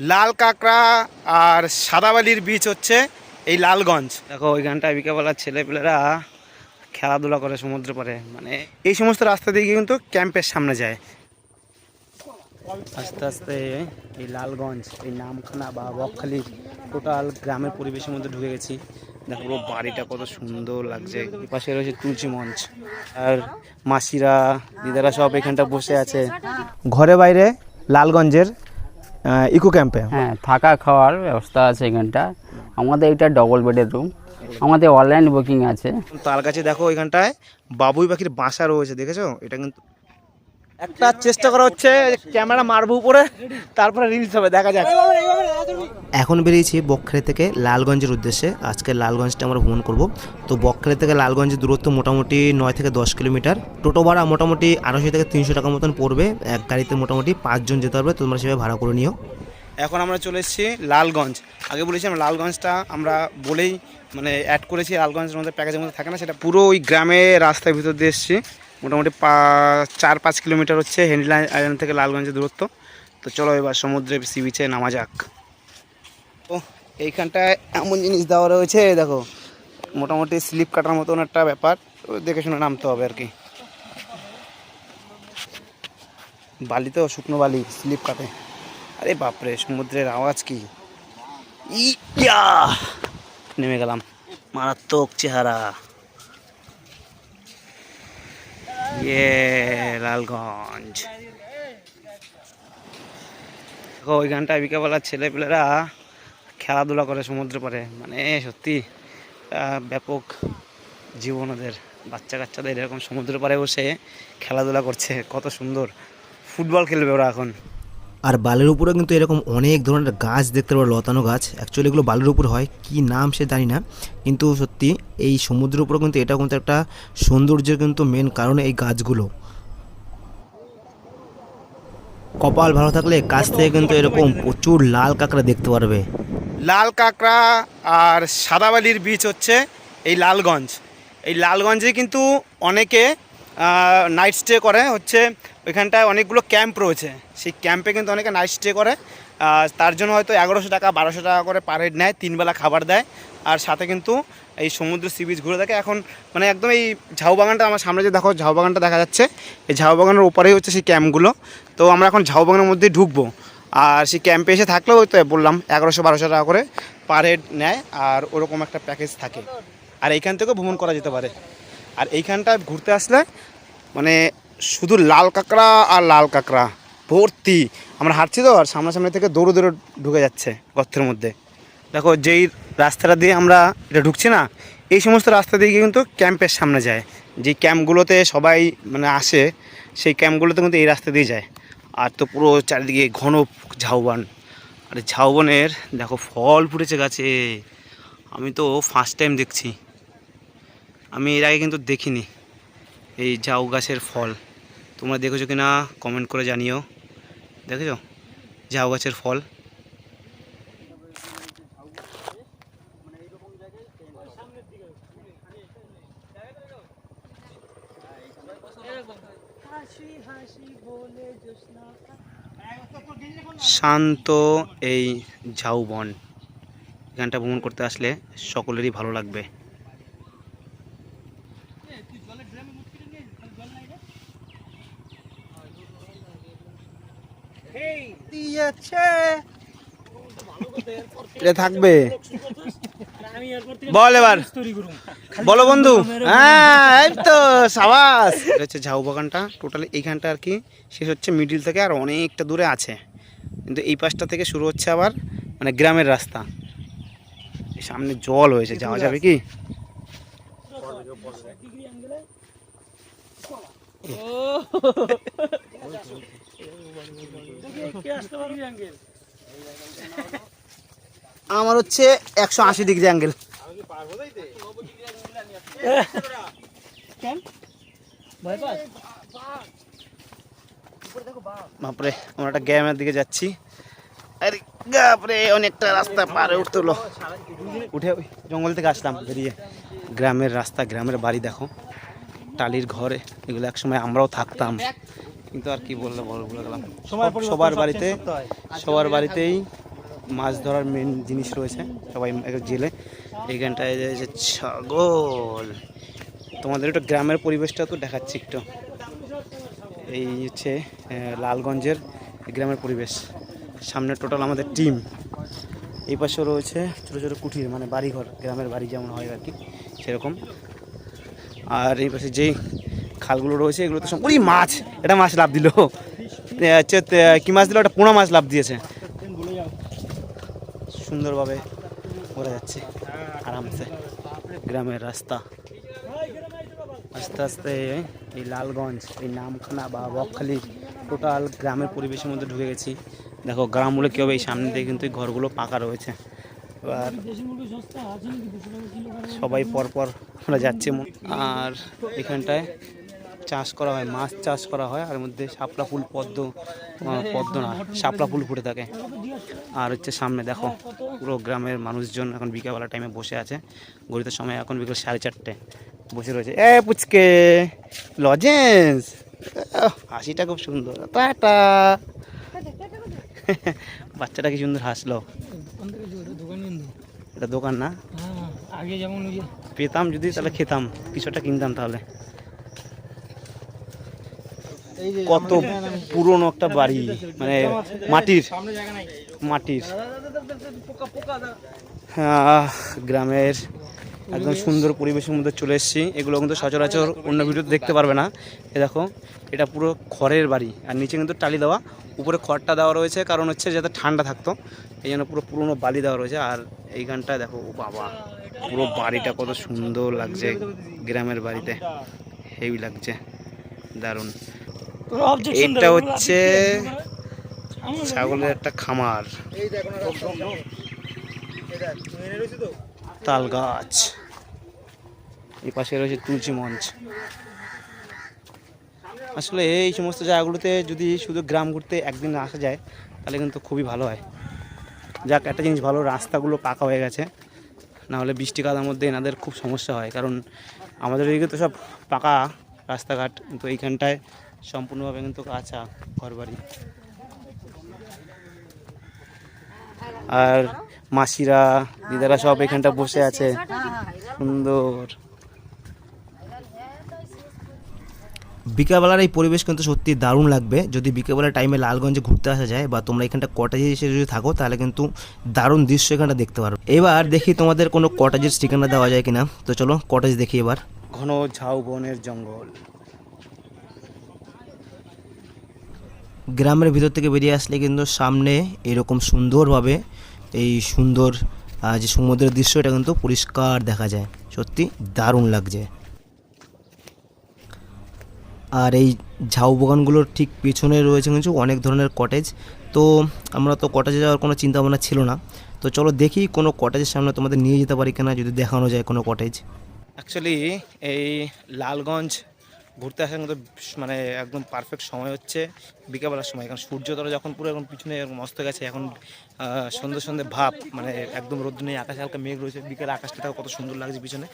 লাল কাঁকড়া আর সাদাবালির বীজ হচ্ছে এই লালগঞ্জ। দেখো ওইখানটায় বিকেলবেলা ছেলেপেলেরা খেলাধুলা করে সমুদ্র পারে মানে এই সমস্ত রাস্তা দিয়ে গিয়ে কিন্তু ক্যাম্পের সামনে যায়। আস্তে আস্তে এই লালগঞ্জ এই নামখানা বা বকখালি টোটাল গ্রামের পরিবেশের মধ্যে ঢুকে গেছি। দেখো পুরো বাড়িটা কত সুন্দর লাগছে। পাশে রয়েছে তুলসী মঞ্চ। আর মাসিরা দিদারা সব এখানটা বসে আছে। ঘরে বাইরে লালগঞ্জের ইকো ক্যাম্পে হ্যাঁ থাকা খাওয়ার ব্যবস্থা আছে এখানটা। আমাদের এটা ডবল বেডের রুম আমাদের অনলাইন বুকিং আছে। তার কাছে দেখো এখানটায় বাবুই পাখির বাসা রয়েছে দেখেছ? এটা কিন্তু একটা চেষ্টা করা হচ্ছে ক্যামেরা মারবো উপরে তারপরে রিলস হবে দেখা যাক। এখন বেরিয়েছি বকখালি থেকে লালগঞ্জের উদ্দেশ্যে। আজকে লালগঞ্জটা আমরা ভ্রমণ করব। তো বকখালি থেকে লালগঞ্জের দূরত্ব মোটামুটি নয় থেকে দশ কিলোমিটার। টোটো ভাড়া মোটামুটি আড়াইশো থেকে তিনশো টাকা মতন পড়বে। এক গাড়িতে মোটামুটি পাঁচজন যেতে পারবে তোমরা সেভাবে ভাড়া করে নিও। এখন আমরা চলে এসেছি লালগঞ্জ। আগে বলেছিলাম লালগঞ্জটা আমরা বলেই মানে অ্যাড করেছি লালগঞ্জের মধ্যে প্যাকেজের মধ্যে থাকে না সেটা পুরো ওই গ্রামে রাস্তার ভিতর দিয়ে এসেছি। মোটামুটি চার পাঁচ কিলোমিটার হচ্ছে হেন্ডলাইন আইল্যান্ড থেকে লালগঞ্জের দূরত্ব। তো চলো এবার সমুদ্রে সি বিচে নামা যাক। ও এইখানটায় এমন জিনিস দেওয়া রয়েছে, দেখো। মোটামুটি স্লিপ কাটার মতন একটা ব্যাপার। তো দেখে শুনে নামতে হবে আর কি। বালি তো, শুকনো বালি, স্লিপ কাটে। আরে বাপরে, সমুদ্রের আওয়াজ কি? ইয়া! নেমে গেলাম। মারাত্মক চেহারা। ইয়ে লালগঞ্জ দেখো ওইখানটায় বিকেলবেলা ছেলেপেলেরা খেলাধুলা করে সমুদ্র পারে মানে সত্যি ব্যাপক জীবন ওদের। বাচ্চা কাচ্চাদের এরকম সমুদ্র পাড়ে বসে খেলাধুলা করছে, কত সুন্দর। ফুটবল খেলবে ওরা এখন। আর বালের উপরে কিন্তু এরকম অনেক ধরনের গাছ দেখতে পারো, লতানো গাছ। অ্যাকচুয়ালি এগুলো বালের উপর হয়। কি নাম সে জানি না। কিন্তু সত্যি এই সমুদ্রের উপরে কিন্তু এটা কিন্তু একটা সৌন্দর্যের কিন্তু মেন কারণ এই গাছগুলো। কপাল ভালো থাকলে কাছ থেকে কিন্তু এরকম প্রচুর লাল কাঁকড়া দেখতে পারবে। লাল কাঁকড়া আর সাদাবালির বীজ হচ্ছে এই লালগঞ্জ। এই লালগঞ্জে কিন্তু অনেকে নাইট স্টে করে, হচ্ছে ওইখানটায় অনেকগুলো ক্যাম্প রয়েছে। সেই ক্যাম্পে কিন্তু অনেকে নাইট স্টে করে। তার জন্য হয়তো এগারোশো টাকা, বারোশো টাকা করে পার হেড নেয় তিনবেলা খাবার দেয়। আর সাথে কিন্তু এই সমুদ্র সি বিচ ঘুরে থাকে এখন মানে একদম এই ঝাউ বাগানটা আমার সামনে যে দেখো, ঝাউ বাগানটা দেখা যাচ্ছে। এই ঝাউ বাগানের ওপারেই হচ্ছে সেই ক্যাম্পগুলো তো আমরা এখন ঝাউ বাগানের মধ্যেই ঢুকবো। আর সেই ক্যাম্পে এসে থাকলেও ওই তো বললাম, এগারোশো, বারোশো টাকা করে পার হেড নেয়। আর ওরকম একটা প্যাকেজ থাকে। আর এইখান থেকেও ভ্রমণ করা যেতে পারে। আর এইখানটায় ঘুরতে আসলে মানে শুধু লাল কাঁকড়া আর লাল কাঁকড়া, ভর্তি। আমরা হাঁটছি তো, আর সামনাসামনি থেকে দৌড়ে দৌড়ে ঢুকে যাচ্ছে গর্তের মধ্যে। দেখো, যেই রাস্তাটা দিয়ে আমরা এটা ঢুকছি না, এই সমস্ত রাস্তা দিয়ে কিন্তু ক্যাম্পের সামনে যায়। যে ক্যাম্পগুলোতে সবাই মানে আসে, সেই ক্যাম্পগুলোতে কিন্তু এই রাস্তা দিয়ে যায়। আর তো পুরো চারিদিকে ঘন ঝাউবান। আর ঝাউবনের, দেখো, ফল ফুটেছে গাছে। আমি তো ফার্স্ট টাইম দেখছি। আমি এর আগে কিন্তু দেখিনি এই ঝাউ গাছের ফল। তোমরা দেখেছ কি না কমেন্ট করে জানিও। দেখেছ? ঝাউ গাছের ফল। শান্ত এই ঝাউবন এখানটা ভ্রমণ করতে আসলে সকলেরই ভালো লাগবে। এটা থাকবে। বল এবার। বলো বন্ধু। হ্যাঁ এই তো সাবাস। এটা হচ্ছে ঝাউ বাগানটা। টোটালি এইখানটা আর কি। শেষ হচ্ছে মিডিল থেকে আর অনেকটা দূরে আছে। কিন্তু এই পাশটা থেকে শুরু হচ্ছে আবার মানে গ্রামের রাস্তা। সামনে জল হয়েছে। যাওয়া যাবে কি? আমার হচ্ছে একশো আশি ডিগ্রি অ্যাঙ্গেল। বাপরে আমরা একটা গ্রামের দিকে যাচ্ছি। আরে বাপরে অনেকটা রাস্তা পারে উঠতে হলো। উঠে ওই জঙ্গল থেকে আসলাম বেরিয়ে। গ্রামের রাস্তা গ্রামের বাড়ি দেখো। টালির ঘরে এগুলো একসময় আমরাও থাকতাম। কিন্তু আর কি বললে বল বলে গেলাম সবার বাড়িতে সবার বাড়িতেই মাছ ধরার মেন জিনিস রয়েছে সবাই জেলে। এইখানটায় যে যে ছাগল। তোমাদের একটু গ্রামের পরিবেশটা তো দেখাচ্ছি একটু। এই হচ্ছে লালগঞ্জের গ্রামের পরিবেশ। সামনে টোটাল আমাদের টিম এই পাশেও রয়েছে ছোটো ছোটো কুঠির মানে বাড়িঘর, গ্রামের বাড়ি যেমন হয় আর কি, সেরকম। আর এই পাশে যেই খালগুলো রয়েছে, এগুলো তো সব মাছ! এটা মাছ লাভ দিল। হচ্ছে কি মাছ দিল? একটা পোনা মাছ লাভ দিয়েছে। সুন্দরভাবে ঘোরা যাচ্ছে আরামসে। গ্রামের রাস্তা। আস্তে আস্তে এই লালগঞ্জ, এই নামখানা বা বকখালি টোটাল গ্রামের পরিবেশের মধ্যে ঢুকে গেছি। দেখো, গ্রামগুলো কী হবে এই সামনে দিয়ে কিন্তু ঘরগুলো পাকা রয়েছে। এবার সবাই পরপর আমরা যাচ্ছে আর এখানটায় চাষ করা হয় মাছ চাষ করা হয় আর মধ্যে শাপলা ফুল পদ্ম পদ্ম না শাপলা ফুল ফুটে থাকে। আর হচ্ছে সামনে দেখো পুরো গ্রামের মানুষজন এখন বিকেলবেলা টাইমে বসে আছে। গড়িতে সময় এখন বিকেল সাড়ে চারটে। বসে রয়েছে। এ পুচকে লজেন্স। হাসিটা খুব সুন্দর। টাটা। বাচ্চাটা কি সুন্দর হাসলো। এটা দোকান না? আগে যেমন পেতাম যদি তাহলে খেতাম। কিছুটা কিনতাম তাহলে। কত পুরনো একটা বাড়ি মানে মাটির মাটির। গ্রামের একদম সুন্দর পরিবেশের মধ্যে চলে এসেছি। এগুলো কিন্তু সচরাচর অন্য ভিডিওতে দেখতে পারবে না। এ দেখো, এটা পুরো খড়ের বাড়ি। আর নিচে কিন্তু টালি দেওয়া। উপরে খড়টা দেওয়া রয়েছে, কারণ হচ্ছে যাতে ঠান্ডা থাকতো। এই জন্য পুরো পুরোনো বালি দেওয়া রয়েছে। আর এইখানটা দেখো, ও বাবা, পুরো বাড়িটা কত সুন্দর লাগছে। গ্রামের বাড়িতে। হেভি লাগছে। দারুণ। এইটা হচ্ছে ছাগলের একটা খামার। তাল গাছ। এই পাশে রয়েছে তুলসী মঞ্চ। আসলে এই সমস্ত জায়গাগুলোতে যদি শুধু গ্রাম ঘুরতে একদিন আসা যায় তাহলে কিন্তু খুবই ভালো হয়। যাক একটা জিনিস ভালো রাস্তাগুলো পাকা হয়ে গেছে। না হলে বৃষ্টি কাদার মধ্যে এনাদের খুব সমস্যা হয়। কারণ আমাদের এদিকে তো সব পাকা রাস্তাঘাট কিন্তু এইখানটায় সম্পূর্ণভাবে কিন্তু কাঁচা ঘরবাড়ি। আর মাসিরা দিদারা সব এখানটা বসে আছে। সুন্দর। বিকেলবেলার এই পরিবেশ কিন্তু সত্যি দারুণ লাগবে। যদি বিকেলবেলার টাইমে লালগঞ্জে ঘুরতে আসা যায় বা তোমরা এখানটা কটেজে এসে যদি থাকো তাহলে কিন্তু দারুণ দৃশ্য এখানটা দেখতে পারো এবার দেখি তোমাদের কোনো কটেজের ঠিকানা দেওয়া যায় কিনা। তো চলো কটেজ দেখি এবার। ঘন ঝাউ বনের জঙ্গল। গ্রামের ভিতর থেকে বেরিয়ে আসলে কিন্তু সামনে এরকম সুন্দরভাবে এই সুন্দর যে সমুদ্রের দৃশ্য, এটা কিন্তু পরিষ্কার দেখা যায়। সত্যি দারুণ লাগছে। আর এই ঝাউ বাগানগুলোর ঠিক পেছনে রয়েছে কিন্তু অনেক ধরনের কটেজ তো আমরা তো কটেজে যাওয়ার কোনো চিন্তা ভাবনা ছিল না। তো চলো দেখি কোনো কটেজের সামনে তোমাদের নিয়ে যেতে পারি কিনা, যদি দেখানো যায় কোনো কটেজ অ্যাকচুয়ালি এই লালগঞ্জ ঘুরতে আসার কিন্তু মানে একদম পারফেক্ট সময় হচ্ছে। বিকেলবেলার সময়, কারণ সূর্যোদয় যখন পুরো এখন পিছনে এরকম অস্ত গেছে, এখন সন্ধ্যে সন্ধ্যে ভাব মানে একদম রোদ্র নেই, আকাশে হালকা মেঘ রয়েছে, বিকেলে আকাশটা কত সুন্দর লাগছে পিছনে।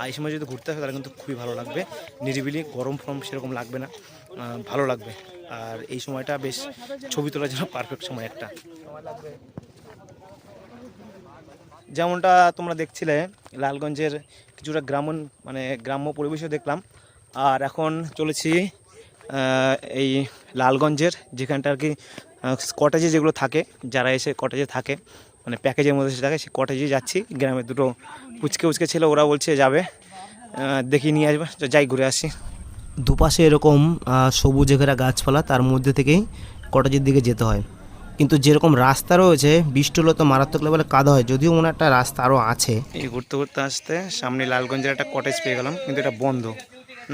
আর এই সময় যদি ঘুরতে আসে, তাহলে কিন্তু খুবই ভালো লাগবে। নিরিবিলি, গরম ফরম সেরকম লাগবে না ভালো লাগবে। আর এই সময়টা বেশ ছবি তোলার জন্য পারফেক্ট সময় একটা। যেমনটা তোমরা দেখছিলে, লালগঞ্জের কিছুটা গ্রামীণ মানে গ্রাম্য পরিবেশও দেখলাম। আর এখন চলেছি এই লালগঞ্জের যেখানটা আর কি কটেজে যেগুলো থাকে যারা এসে কটেজে থাকে মানে প্যাকেজের মধ্যে এসে থাকে সেই কটেজে যাচ্ছি। গ্রামে দুটো উচকে উচকে ছিল ওরা বলছে যাবে দেখি নিয়ে আসবে যাই ঘুরে আসি। দুপাশে এরকম সবুজে ঘেরা গাছপালা তার মধ্যে থেকেই কটেজের দিকে যেতে হয়। কিন্তু যেরকম রাস্তা রয়েছে বৃষ্টি হলে তো মারাত্মক লেভেলে কাদা হয় যদিও মনে একটা রাস্তা আরও আছে। এই ঘুরতে ঘুরতে আসতে সামনে লালগঞ্জের একটা কটেজ পেয়ে গেলাম কিন্তু এটা বন্ধ।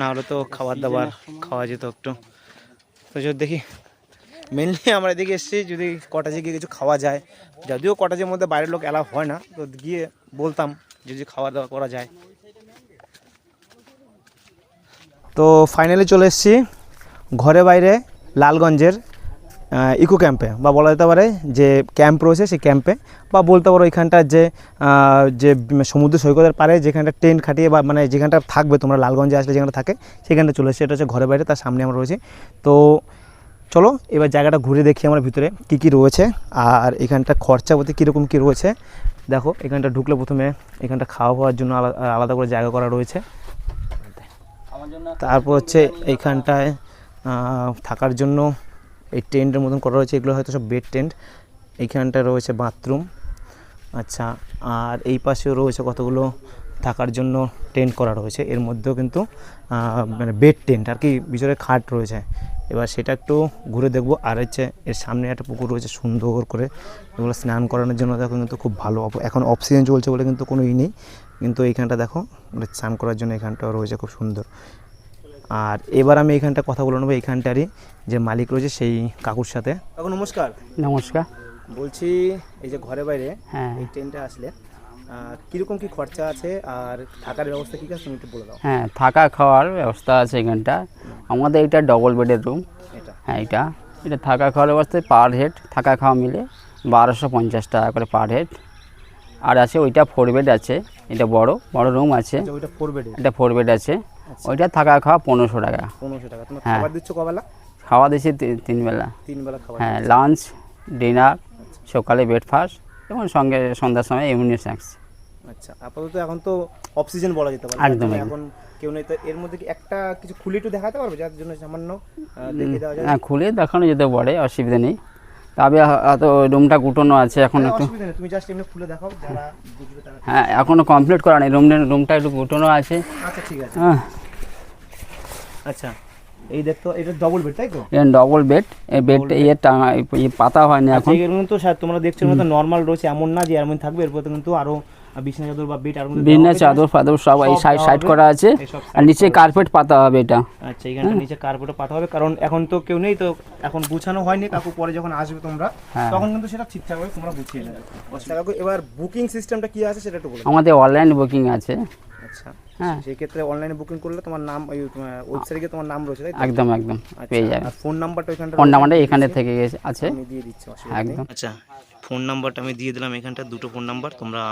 না হলে তো খাবার দাবার খাওয়া যেত একটু। তো যদি দেখি মেনলি আমরা এদিকে এসেছি যদি কটাজে গিয়ে কিছু খাওয়া যায়। যদিও কটাজের মধ্যে বাইরের লোক অ্যালাউ হয় না তো গিয়ে বলতাম যদি খাওয়া দাওয়া করা যায়। তো ফাইনালি চলে এসেছি ঘরে বাইরে লালগঞ্জের ইকো ক্যাম্পে বা বলা যেতে পারে যে ক্যাম্প রয়েছে সেই ক্যাম্পে বা বলতে পারো এখানটার যে যে সমুদ্র সৈকতের পারে যেখানটা টেন্ট খাটিয়ে বা মানে যেখানটা থাকবে তোমরা লালগঞ্জে আসলে যেখানটা থাকে সেখানটা চলে এসেছি এটা হচ্ছে ঘরে বাইরে তার সামনে আমরা রয়েছি। তো চলো এবার জায়গাটা ঘুরে দেখি আমরা ভিতরে কি কি রয়েছে আর এখানটা খরচাপাতি কীরকম কী রয়েছে। দেখো এখানটা ঢুকলে প্রথমে এখানটা খাওয়া খাওয়ার জন্য আলাদা আলাদা করে জায়গা করা রয়েছে। তারপর হচ্ছে এইখানটায় থাকার জন্য এই টেন্টের মতন করা রয়েছে, এগুলো হয়তো সব বেড টেন্ট। এইখানটায় রয়েছে বাথরুম। আচ্ছা আর এই পাশেও রয়েছে কতগুলো থাকার জন্য টেন্ট করা রয়েছে। এর মধ্যেও কিন্তু মানে বেড টেন্ট আর কি, ভিতরে খাট রয়েছে। এবার সেটা একটু ঘুরে দেখব। আর হচ্ছে এর সামনে একটা পুকুর রয়েছে সুন্দর করে। এগুলো স্নান করানোর জন্য দেখো কিন্তু খুব ভালো এখন অক্সিজেন চলছে বলে কিন্তু কোনো ই নেই। কিন্তু এইখানটা দেখো মানে স্নান করার জন্য এখানটাও রয়েছে খুব সুন্দর। আর এবার আমি এখানটা কথা বলে নেব এইখানটারই যে মালিক রয়েছে সেই কাকুর সাথে। কাকু নমস্কার। নমস্কার। বলছি এই যে ঘরে বাইরে হ্যাঁ। এই ট্রেনটা আসলে কীরকম কি খরচা আছে আর থাকার ব্যবস্থা কী আছে? তুমি একটু বলে দাও। হ্যাঁ থাকা খাওয়ার ব্যবস্থা আছে এখানটা। আমাদের এটা ডবল বেডের রুম এটা। হ্যাঁ এটা। এটা থাকা খাওয়ার ব্যবস্থায় পার হেড থাকা খাওয়া মিলে বারোশো পঞ্চাশ টাকা করে পার হেড আর আছে ওইটা ফোর বেড আছে এটা বড় বড় রুম আছে। ওইটা ফোর বেড এটা ফোর বেড আছে। ওইটা থাকা খাওয়া পনেরোশো টাকা। পনেরোশো টাকা। তোমার হ্যাঁ। খাবার দিচ্ছ কবেলা? খাওয়া দিয়েছি তি- তিন বেলা তিন বেলা খাবার হ্যাঁ লাঞ্চ ডিনার সকালে ব্রেকফাস্ট এবং সঙ্গে সন্ধ্যার সময় ইভিনিং স্ন্যাক্স। আচ্ছা আপাতত এখন তো অক্সিজেন বলা যেতে পারে। একদম। এখন কেউ নেই তো এর মধ্যে কি একটা কিছু খুলে একটু দেখাতে পারবে? যার জন্য সামান্য আহ, দেওয়া যায়? হ্যাঁ খুলে দেখানো যেতে পারে অসুবিধা নেই। তবে হয়তো রুমটা গুটোনো আছে এখন একটু। তুমি জাস্ট এমনি খুলে দেখাও যারা বুঝবে তারা হ্যাঁ এখনও কমপ্লিট করা নেই। রুম রুমটা একটু গুটোনো আছে। আচ্ছা ঠিক আছে। হ্যাঁ আচ্ছা এই দেখতো এটা ডবল বেড তাই তো? এটা ডবল বেড এই বেডটা ইয়ে টাঙা ইয়ে পাতা হয়নি আচ্ছা এখন। এগুলো কিন্তু স্যার তোমরা দেখছ মতো নর্মাল রয়েছে এমন না যে এর মধ্যে থাকবে এরপর কিন্তু আরও বিছনা চাদর বা বেড আর মধ্যে বিনা চাদর ফাদর সব এই সাইড সাইড করা আছে। আর নিচে কার্পেট পাতা হবে এটা। আচ্ছা এইখানটা নিচে কার্পেটে পাঠা হবে কারণ এখন তো কেউ নেই তো এখন গুছানো হয়নি কাকু পরে যখন আসবে তোমরা হ্যাঁ। তখন কিন্তু সেটা ঠিকঠাক ভাবে তোমরা গুছিয়ে নেবে। আচ্ছা কাকু এবার বুকিং সিস্টেমটা কি আছে সেটা একটু বলে। আমাদের অনলাইন বুকিং আছে। আচ্ছা। হ্যাঁ। সেই ক্ষেত্রে অনলাইনে বুকিং করলে তোমার নাম ওই ওয়েবসাইটে গিয়ে তোমার নাম রয়েছে তাই একদম একদম পেয়ে আচ্ছা, যাবে। আর ফোন নাম্বারটা ফোন এখানে থেকে গেছে আছে? আমি দিয়ে দিচ্ছি একদম। আচ্ছা ফোন নাম্বারটা আমি দিয়ে দিলাম এখানটা দুটো ফোন নাম্বার তোমরা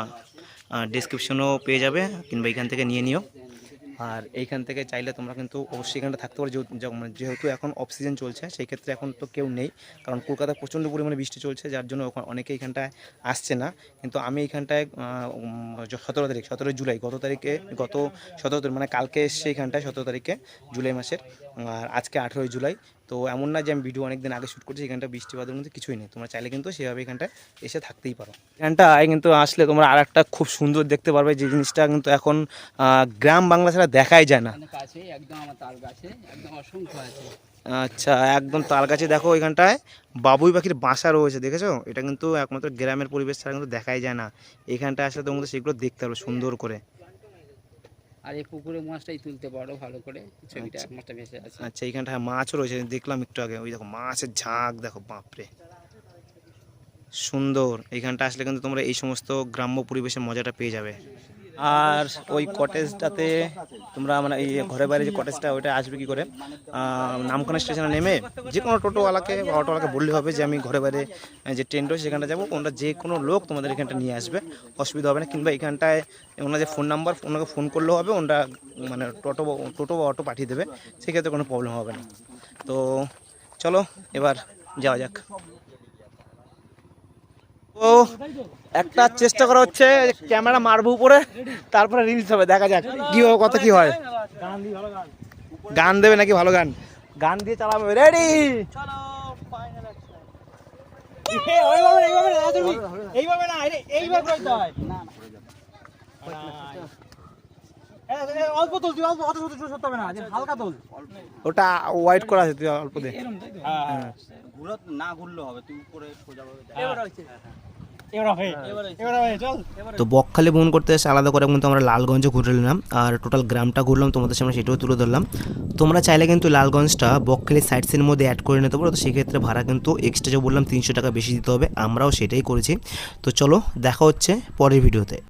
ডিসক্রিপশনেও পেয়ে যাবে কিংবা এখান থেকে নিয়ে নিও। আর এইখান থেকে চাইলে তোমরা কিন্তু অবশ্যই এখানটা থাকতে পারো। যেহেতু- মানে এখন অক্সিজেন চলছে, সেই ক্ষেত্রে এখন তো কেউ নেই। কারণ কলকাতায় প্রচণ্ড পরিমাণে বৃষ্টি চলছে, যার জন্য অনেকে এখানটায় আসছে না। কিন্তু আমি এখানটায় সতেরো তারিখ, সতেরো জুলাই, গত তারিখে, গত সতেরো তারিখ মানে কালকে এসছে এখানটায় সতেরো তারিখে জুলাই মাসের। আর আজকে আঠেরোই জুলাই তো এমন না যে আমি ভিডিও অনেক দিন আগে শ্যুট করছি এখানটা বৃষ্টি বাদলের মধ্যে কিছুই নেই। তোমরা চাইলে কিন্তু সেভাবে এখানটায় এসে থাকতেই পারো। এখানটায় কিন্তু আসলে তোমরা আর একটা খুব সুন্দর দেখতে পারবে যে জিনিসটা কিন্তু এখন গ্রাম বাংলা ছাড়া দেখাই যায় না। আচ্ছা একদম তার কাছে দেখো এখানটায় বাবুই পাখির বাসা রয়েছে দেখেছ? এটা কিন্তু একমাত্র গ্রামের পরিবেশ ছাড়া কিন্তু দেখাই যায় না। এখানটায় আসলে তোমরা সেগুলো দেখতে পারো সুন্দর করে। আর এই পুকুরে মাছটাই তুলতে পারো ভালো করে। ছবিটা এক মাছটা ভেসে আছে আচ্ছা এইখানটায় মাছও রয়েছে দেখলাম একটু আগে। ওই দেখো মাছের ঝাঁক দেখো বাপরে। সুন্দর। এইখানটা আসলে কিন্তু তোমরা এই সমস্ত গ্রাম্য পরিবেশের মজাটা পেয়ে যাবে। আর ওই কটেজটাতে তোমরা মানে এই ঘরে বাইরে যে কটেজটা ওইটা আসবে কি করে? নামখানা স্টেশনে নেমে যে কোনো টোটোওয়ালাকে বা অটোওয়ালাকে বললে হবে যে, আমি ঘরে বাইরে যে ট্রেন রয়েছে সেখানটা যাব। ওনারা যে কোনো লোক তোমাদের এখানটা নিয়ে আসবে। অসুবিধা হবে না। কিংবা এখানটায় ওনার যে ফোন নাম্বার ওনাকে ফোন করলেও হবে। ওনারা মানে টোটো টোটো বা অটো পাঠিয়ে দেবে। সেক্ষেত্রে কোনো প্রবলেম হবে না। তো চলো, এবার যাওয়া যাক। ও একটা চেষ্টা করা হচ্ছে ক্যামেরা মারবো উপরে তারপরে রিলস হবে দেখা যাক কি হবে কত কি হয়। গান দেবে নাকি ভালো গান? গান দিয়ে চালাবে রেডি এইভাবে না এইভাবে অল্প তোল তুই অল্প অত শত শত হবে না যে হালকা তোল। ওটা করা আছে তুই অল্প দে। হ্যাঁ এবার হয়েছে। এবার হবে। এবার হবে তো বকখালি ভ্রমণ করতে এসে আলাদা করে কিন্তু আমরা লালগঞ্জে ঘুরে নিলাম আর টোটাল গ্রামটা ঘুরলাম তোমাদের সামনে সেটাও তুলে ধরলাম। তোমরা চাইলে কিন্তু লালগঞ্জটা বকখালি সাইড সিনের মধ্যে অ্যাড করে নিতে পারো তো সেক্ষেত্রে ভাড়া কিন্তু এক্সট্রা যে বললাম তিনশো টাকা বেশি দিতে হবে আমরাও সেটাই করেছি। তো চলো দেখা হচ্ছে পরের ভিডিওতে